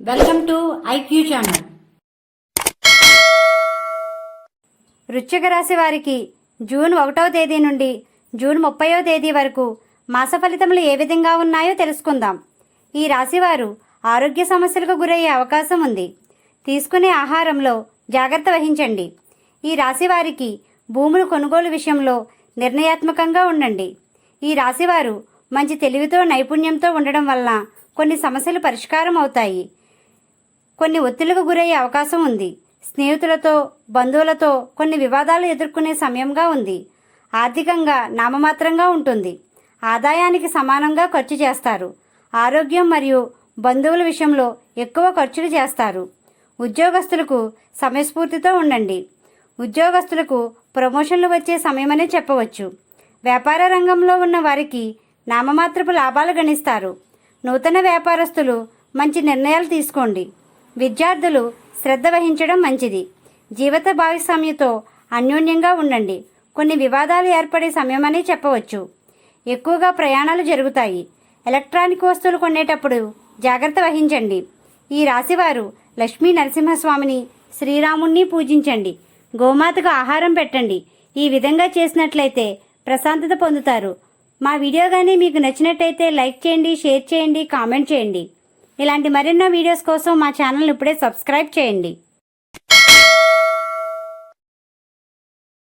Welcome to IQ channel. వృశ్చిక రాశి వారికి జూన్ ఒకటవ తేదీ నుండి జూన్ ముప్పైవ తేదీ వరకు మాస ఫలితములు ఏ విధంగా ఉన్నాయో తెలుసుకుందాం. ఈ రాశివారు ఆరోగ్య సమస్యలకు గురయ్యే అవకాశం ఉంది. తీసుకునే ఆహారంలో జాగ్రత్త వహించండి. ఈ రాశి వారికి భూములు కొనుగోలు విషయంలో నిర్ణయాత్మకంగా ఉండండి. ఈ రాశివారు మంచి తెలివితో నైపుణ్యంతో ఉండడం వలన కొన్ని సమస్యలు పరిష్కారం అవుతాయి. కొన్ని ఒత్తిళ్ళకు గురయ్యే అవకాశం ఉంది. స్నేహితులతో బంధువులతో కొన్ని వివాదాలు ఎదుర్కొనే సమయంగా ఉంది. ఆర్థికంగా నామమాత్రంగా ఉంటుంది. ఆదాయానికి సమానంగా ఖర్చు చేస్తారు. ఆరోగ్యం మరియు బంధువుల విషయంలో ఎక్కువ ఖర్చులు చేస్తారు. ఉద్యోగస్తులకు సమయస్ఫూర్తితో ఉండండి. ఉద్యోగస్తులకు ప్రమోషన్లు వచ్చే సమయమనే చెప్పవచ్చు. వ్యాపార రంగంలో ఉన్న వారికి నామమాత్రపు లాభాలు గణిస్తారు. నూతన వ్యాపారస్తులు మంచి నిర్ణయాలు తీసుకోండి. విద్యార్థులు శ్రద్ధ వహించడం మంచిది. జీవిత భాగస్వామ్యతో అన్యోన్యంగా ఉండండి. కొన్ని వివాదాలు ఏర్పడే సమయమని చెప్పవచ్చు. ఎక్కువగా ప్రయాణాలు జరుగుతాయి. ఎలక్ట్రానిక్ వస్తువులు కొనేటప్పుడు జాగ్రత్త వహించండి. ఈ రాశివారు లక్ష్మీ నరసింహస్వామిని శ్రీరాముణ్ణి పూజించండి. గోమాతకు ఆహారం పెట్టండి. ఈ విధంగా చేసినట్లయితే ప్రశాంతత పొందుతారు. మా వీడియో కానీ మీకు నచ్చినట్టయితే లైక్ చేయండి షేర్ చేయండి కామెంట్ చేయండి. ఇలాంటి మరెన్నో వీడియోస్ కోసం మా ఛానల్ ఇప్పుడే సబ్స్క్రైబ్ చేయండి.